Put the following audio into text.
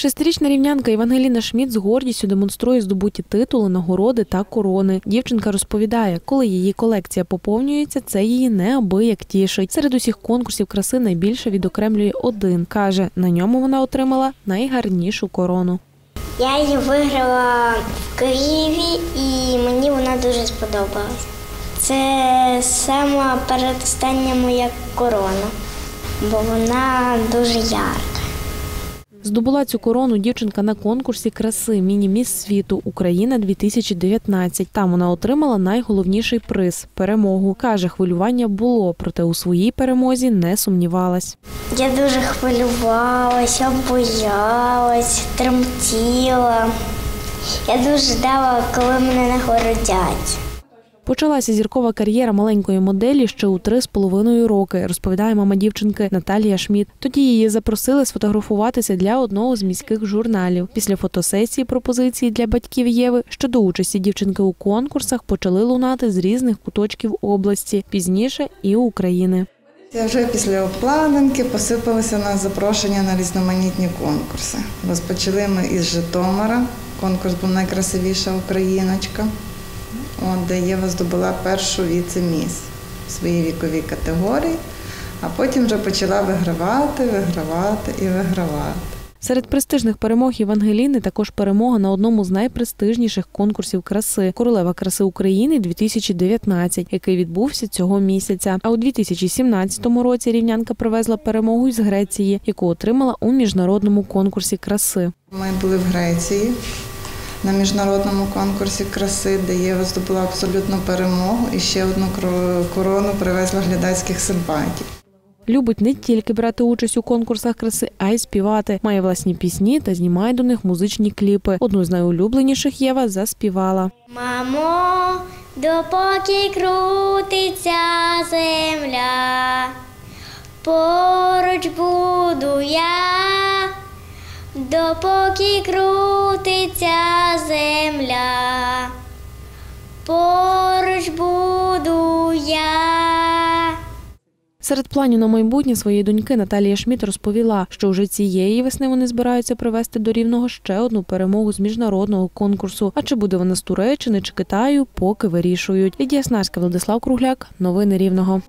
Шестирічна рівнянка Євангеліна Шміт з гордістю демонструє здобуті титули, нагороди та корони. Дівчинка розповідає, коли її колекція поповнюється, це її неабияк тішить. Серед усіх конкурсів краси найбільше відокремлює один. каже, на ньому вона отримала найгарнішу корону. Я її виграла в Києві і мені вона дуже сподобалась. Це сама передостання моя корона, бо вона дуже ярка. Здобула цю корону дівчинка на конкурсі краси Міні-міс світу Україна 2019. Там вона отримала найголовніший приз перемогу. Каже, хвилювання було, проте у своїй перемозі не сумнівалась. Я дуже хвилювалася, боялась, тремтіла. Я дуже ждала, коли мене нагородять. Почалася зіркова кар'єра маленької моделі ще у три з половиною роки, розповідає мама дівчинки Наталія Шміт. Тоді її запросили сфотографуватися для одного з міських журналів. Після фотосесії пропозиції для батьків Єви щодо участі дівчинки у конкурсах почали лунати з різних куточків області, пізніше і України. Я вже після обкладинки посипалися на запрошення на різноманітні конкурси. Розпочали ми із Житомира. Конкурс був найкрасивіша україночка, де Єва здобула першу віце-міс в своїй віковій категорії, а потім вже почала вигравати, вигравати і вигравати. Серед престижних перемог Євангеліни також перемога на одному з найпрестижніших конкурсів краси Королева краси України 2019, який відбувся цього місяця. А у 2017 році рівнянка привезла перемогу із Греції, яку отримала у міжнародному конкурсі краси. Ми були в Греції на міжнародному конкурсі краси, де Єва здобула абсолютну перемогу і ще одну корону привезла глядацьких симпатій. Любить не тільки брати участь у конкурсах краси, а й співати. Має власні пісні та знімає до них музичні кліпи. Одну з найулюбленіших Єва заспівала. Мамо, допоки крутиться земля, поруч буду я, допоки крутиться земля, поруч буду я. Серед планів на майбутнє своєї доньки Наталія Шміт розповіла, що вже цієї весни вони збираються привезти до рівного ще одну перемогу з міжнародного конкурсу. А чи буде вона з Туреччини чи Китаю, поки вирішують. Лідія Снарська, Владислав Кругляк, новини Рівного.